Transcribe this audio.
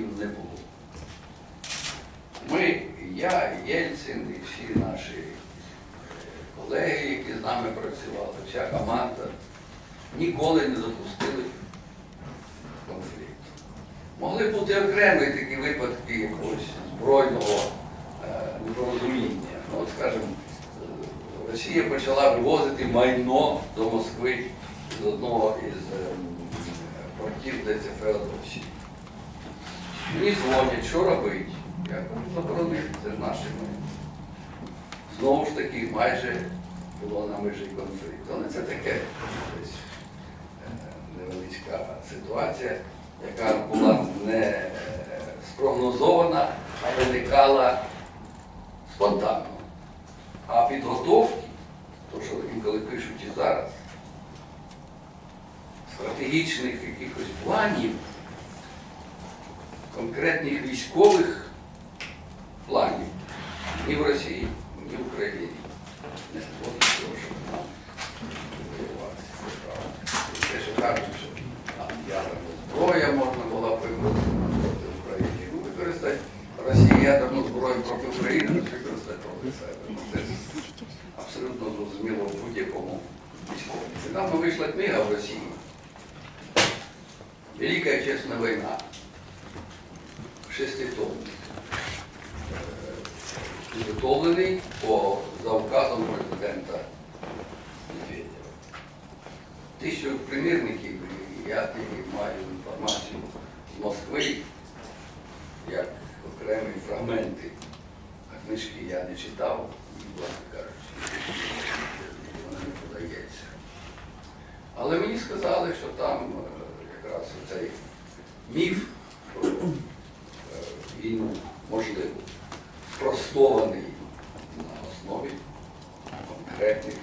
союзників не було. Ми, я, Єльцин і всі наші е, колеги, які з нами працювали, вся команда, ніколи не допустили конфлікту. Могли бути окремі такі випадки якогось збройного е, непорозуміння. Ну, от, скажімо, Росія почала вивозити майно до Москви з одного із е, портів, де це Феодосії. Мені дзвонять, що робити? Я кажу, заборонити, це ж наше майно. Знову ж таки, майже було на межі конфлікту. Але це таке е, невеличка ситуація, яка була не е, спрогнозована, а виникала спонтанно. А підготовки, то що інколи пишуть і зараз, стратегічних якихось планів, конкретних військових планів ні в Росії, ні в Україні. Не було того, щоб воювати. Те, що кажуть, що ядерна зброя можна була використати проти України. Ну, використати Росію, ядерну зброю проти України, використати проти себе. Ну, це абсолютно зрозуміло в будь-якому військовому. Недавно вийшла книга в Росії. Велика чесна війна. 6. Е, підготовлений по, за указом президента Медведєва. Тисячу примірників, я маю інформацію з Москви, як окремі фрагменти, а книжки я не читав, власне кажучи, вона не подається. Але мені сказали, що там е, якраз цей міф війну можливо спростований на основі конкретних